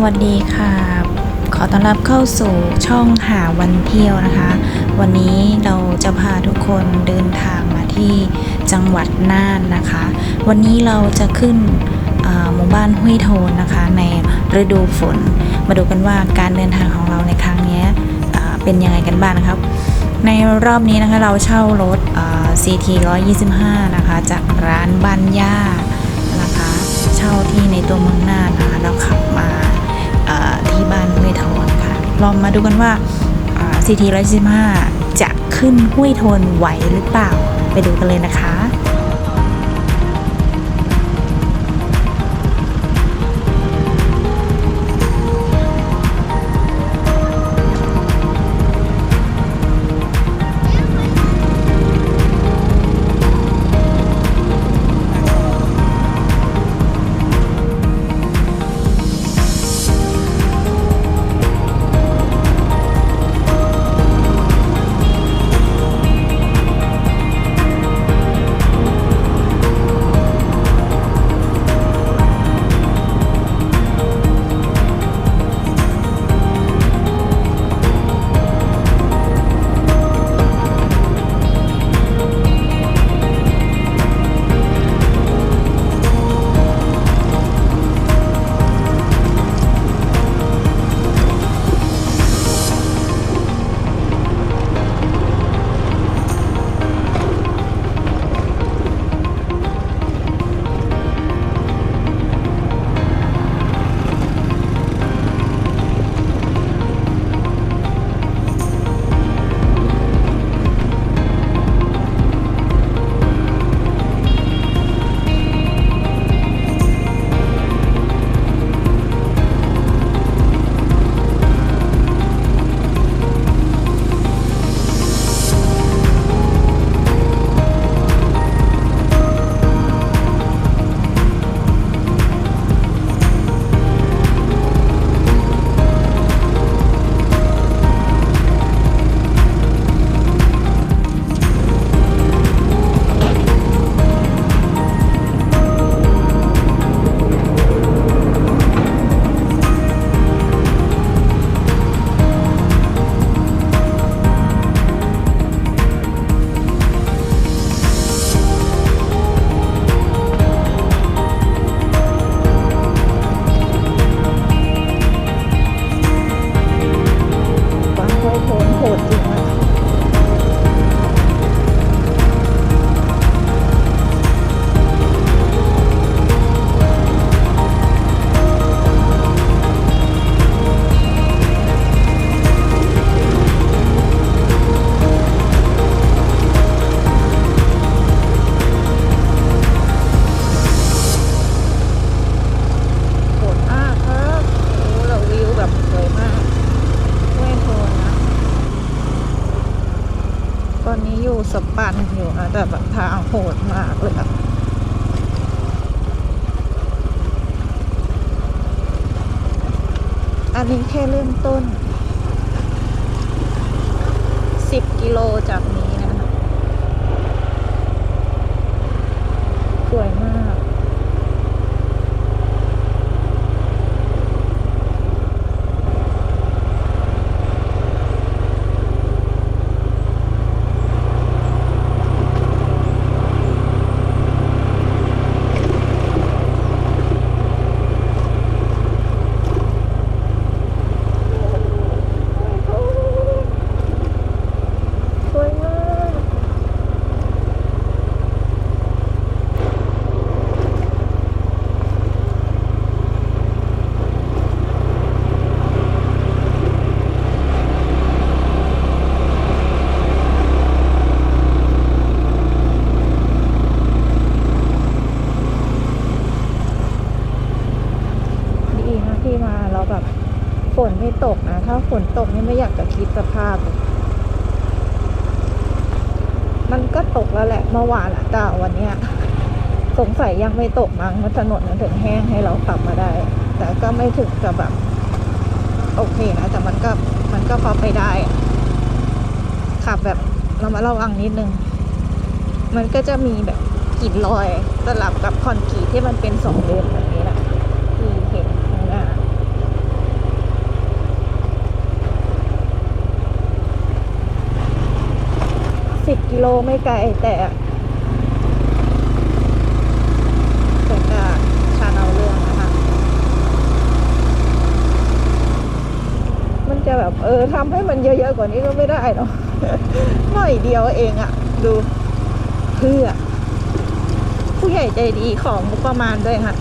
สวัสดีค่ะ ขอต้อนรับเข้าสู่ช่องหาวันเที่ยวนะคะ วันนี้เราจะพาทุกคนเดินทางมาที่จังหวัดน่านนะคะ วันนี้เราจะขึ้นหมู่บ้านห้วยโทนนะคะ ในฤดูฝน มาดูกันว่าการเดินทางของเราในครั้งนี้เป็นยังไงกันบ้างนะครับ ในรอบนี้นะคะเราเช่ารถเอ่อ CT 125 นะคะ จากร้านบ้านย่านะคะ เช่าที่ในตัวเมืองน่านนะคะแล้วขับมา ลองมาดูกันว่า CT 115จะขึ้นห้วยโทนไหวหรือเปล่า ไปดูกันเลยนะคะ อยู่สปันอยู่นะแต่แบบทางโหดมากเลยอะอันนี้แค่เริ่มต้น 10 กิโลจากนี้ ไม่ตกมั้งถนนมันถึงแห้งให้เราขับมาได้ แต่ก็ไม่ถึงกับแบบโอเคนะ แต่มันก็มันก็พอไปได้ขับแบบเรามาระวังนิดนึง มันก็จะมีแบบกีดลอยสลับกับคอนกรีตที่มันเป็นสองเลนแบบนี้แหละที่เห็นข้างหน้าสิบกิโลไม่ไกลแต่ แบบเออทำให้มันเยอะๆกว่านี้ก็ไม่ได้เนาะหน่อยเดียวเองอะดูเพื่อ ผู้ใหญ่ใจดีของมุกประมาณด้วยค่ะ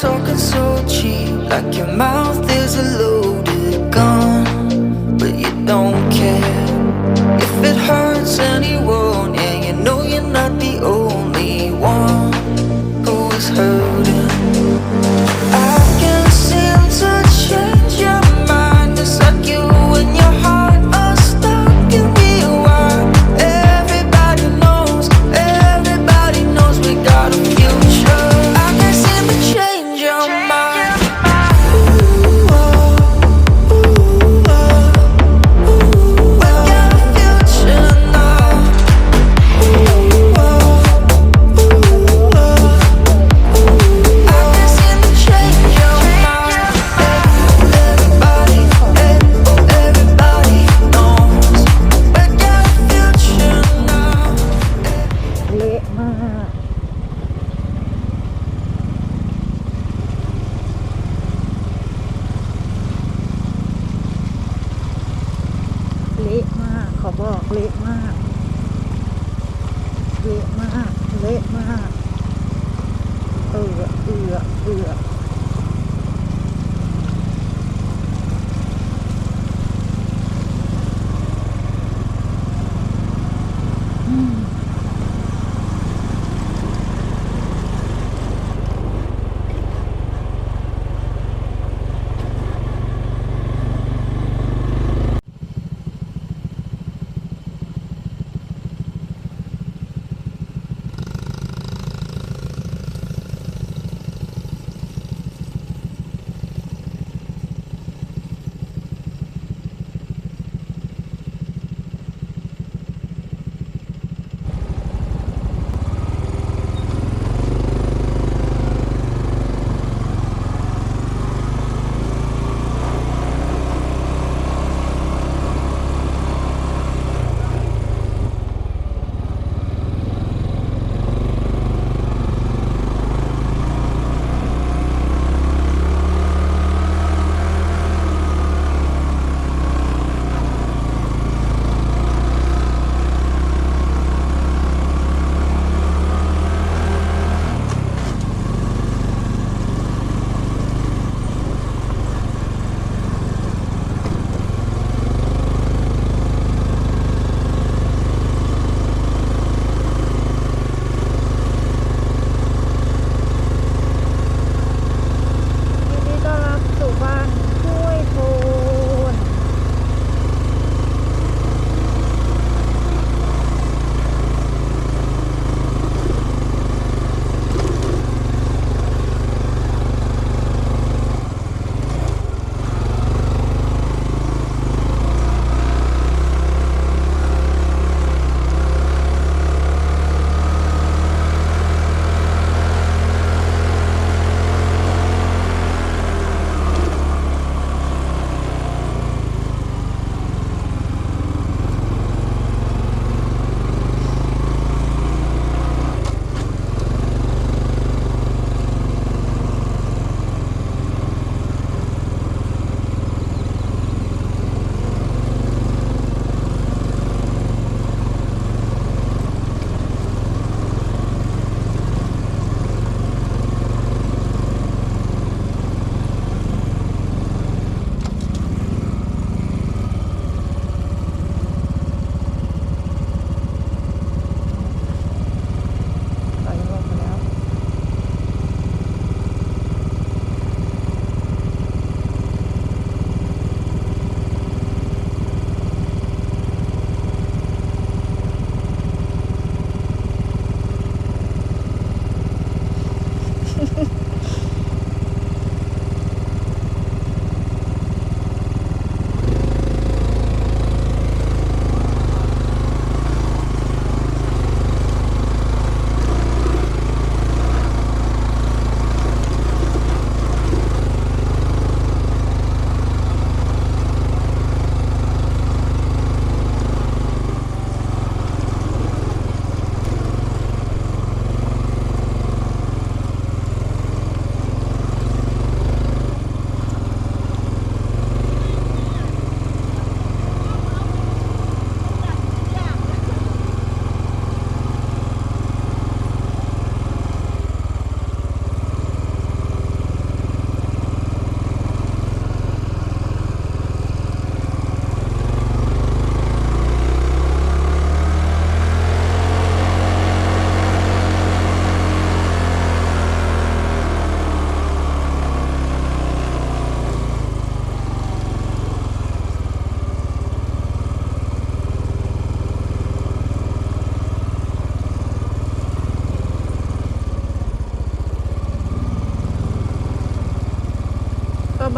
Talking so cheap, like your mouth is a loop.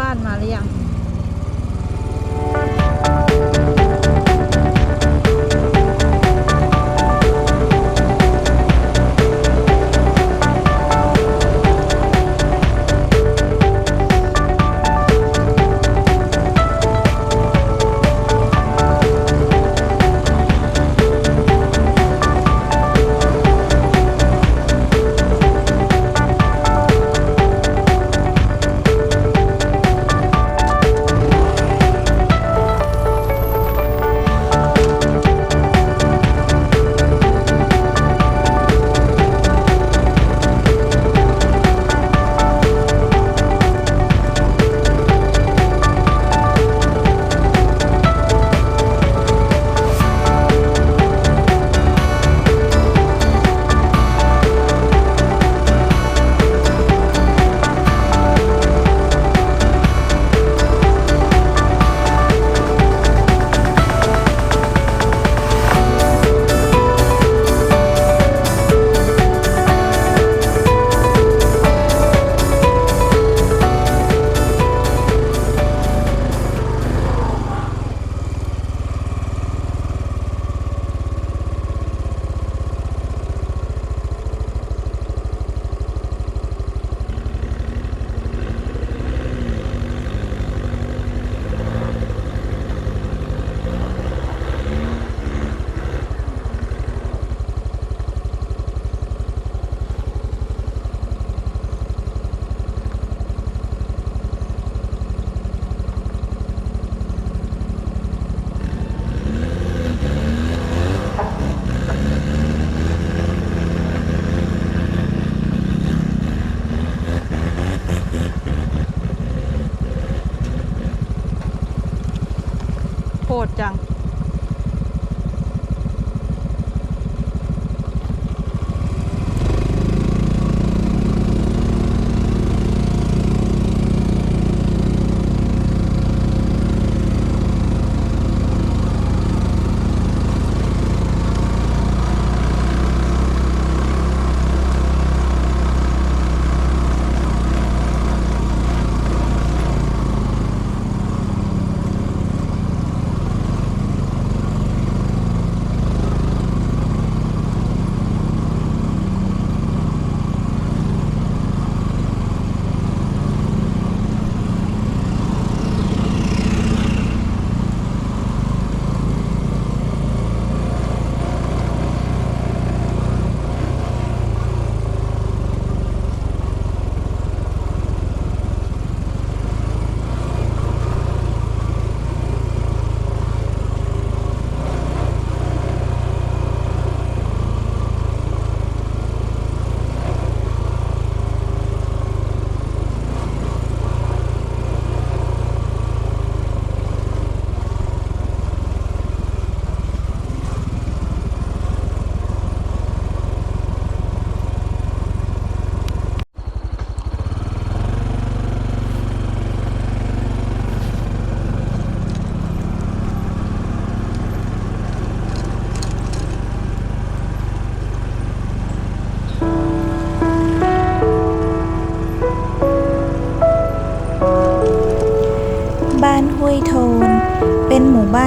านมาหรือยัง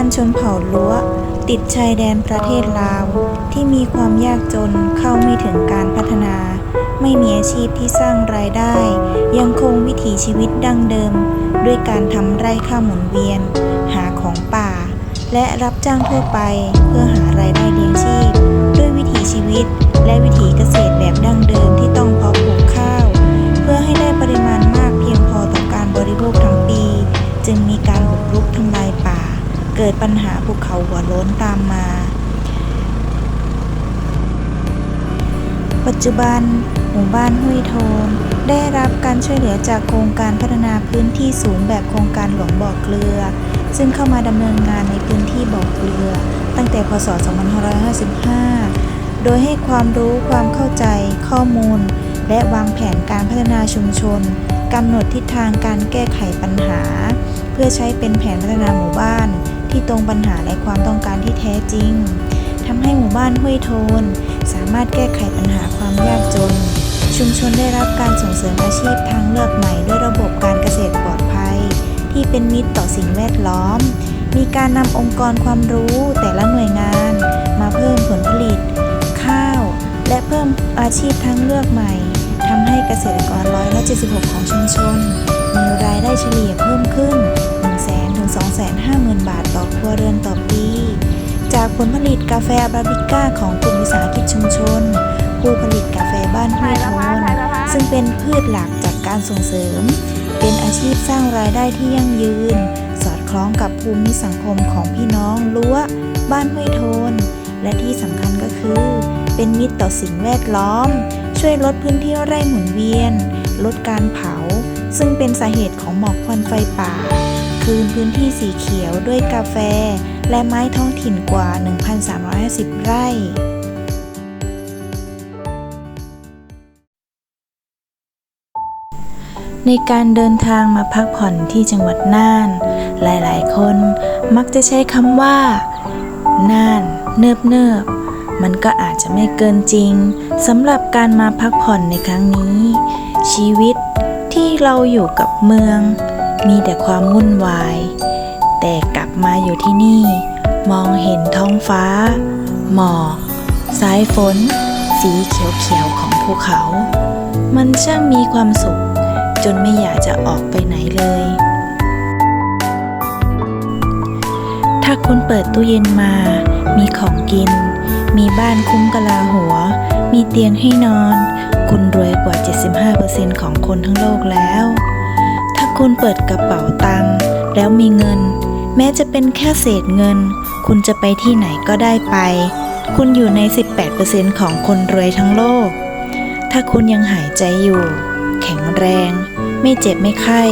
านชนเผ่าล้วติดชายแดนประเทศลาว ที่มีความยากจนเข้าไม่ถึงการพัฒนา ไม่มีอาชีพที่สร้างรายได้ ยังคงวิถีชีวิตดั้งเดิม ด้วยการทำไร่ข้าวหมุนเวียน หาของป่า และรับจ้างทั่วไปเพื่อหารายได้เลี้ยงชีพ ด้วยวิถีชีวิตและวิถีเกษตรแบบดั้งเดิม ล้นตามมา ปัจจุบัน หมู่บ้านห้วยโทน ได้รับการช่วยเหลือจากโครงการพัฒนาพื้นที่สูงแบบโครงการหลวงบ่อเกลือ ซึ่งเข้ามาดำเนินงานในพื้นที่บ่อเกลือ ตั้งแต่พศ 2555 โดยให้ความรู้ความเข้าใจข้อมูล และวางแผนการพัฒนาชุมชนกำหนดทิศทางการแก้ไขปัญหา เพื่อใช้เป็นแผนพัฒนาหมู่บ้าน ที่ตรงปัญหาและความต้องการที่แท้จริงทำให้หมู่บ้านห้วยโทน สามารถแก้ไขปัญหาความยากจน ชุมชนได้รับการส่งเสริมอาชีพทางเลือกใหม่ด้วยระบบการเกษตรปลอดภัย ที่เป็นมิตรต่อสิ่งแวดล้อม มีการนำองค์กรความรู้แต่ละหน่วยงาน มาเพิ่มผลผลิต ข้าว และเพิ่มอาชีพทางเลือกใหม่ทำให้เกษตรกรร้อยละ76 ของชุมชน มีรายได้เฉลี่ยเพิ่มขึ้น 250,000 บาทต่อครัวเรือนต่อปี จากผลผลิตกาแฟอาราบิก้าของกลุ่มวิสาหกิจชุมชน ผู้ผลิตกาแฟบ้านห้วยโทนซึ่งเป็นพืชหลักจากการส่งเสริม เป็นอาชีพสร้างรายได้ที่ยั่งยืน สอดคล้องกับภูมิสังคมของพี่น้องรั้วบ้านห้วยโทน และที่สำคัญก็คือ เป็นมิตรต่อสิ่งแวดล้อม ช่วยลดพื้นที่ไร่หมุนเวียน ลดการเผา ซึ่งเป็นสาเหตุของหมอกควันไฟป่า คืนพื้นที่สีเขียวด้วยกาแฟ และไม้ท้องถิ่นกว่า 1,350 ไร่ในการเดินทางมาพักผ่อนที่จังหวัดน่าน หลายๆ คนมักจะใช้คำว่า น่าน เนิบเนิบๆมันก็อาจจะไม่เกินจริงสำหรับการมาพักผ่อนในครั้งนี้ ชีวิตที่เราอยู่กับเมือง มีแต่ความวุ่นวาย แต่กลับมาอยู่ที่นี่ มองเห็นท้องฟ้า หมอกสายฝน สีเขียวๆของภูเขา มันช่างมีความสุข จนไม่อยากจะออกไปไหนเลย ถ้าคุณเปิดตู้เย็นมา มีของกิน มีบ้านคุ้มกะลาหัว มีเตียงให้นอน คุณรวยกว่า 75%ของคนทั้งโลกแล้ว คุณเปิดกระเป๋าตังค์แล้วมีเงิน แม้จะเป็นแค่เศษเงิน คุณจะไปที่ไหนก็ได้ไป คุณอยู่ใน 18%ของคนรวยทั้งโลก ถ้าคุณยังหายใจอยู่ แข็งแรง ไม่เจ็บไม่ไข้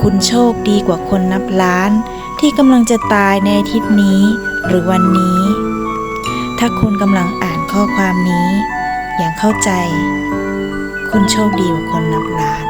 คุณโชคดีกว่าคนนับล้าน ที่กำลังจะตายในอาทิตย์นี้ หรือวันนี้ ถ้าคุณกำลังอ่านข้อความนี้ อย่างเข้าใจ คุณโชคดีกว่าคนนับล้าน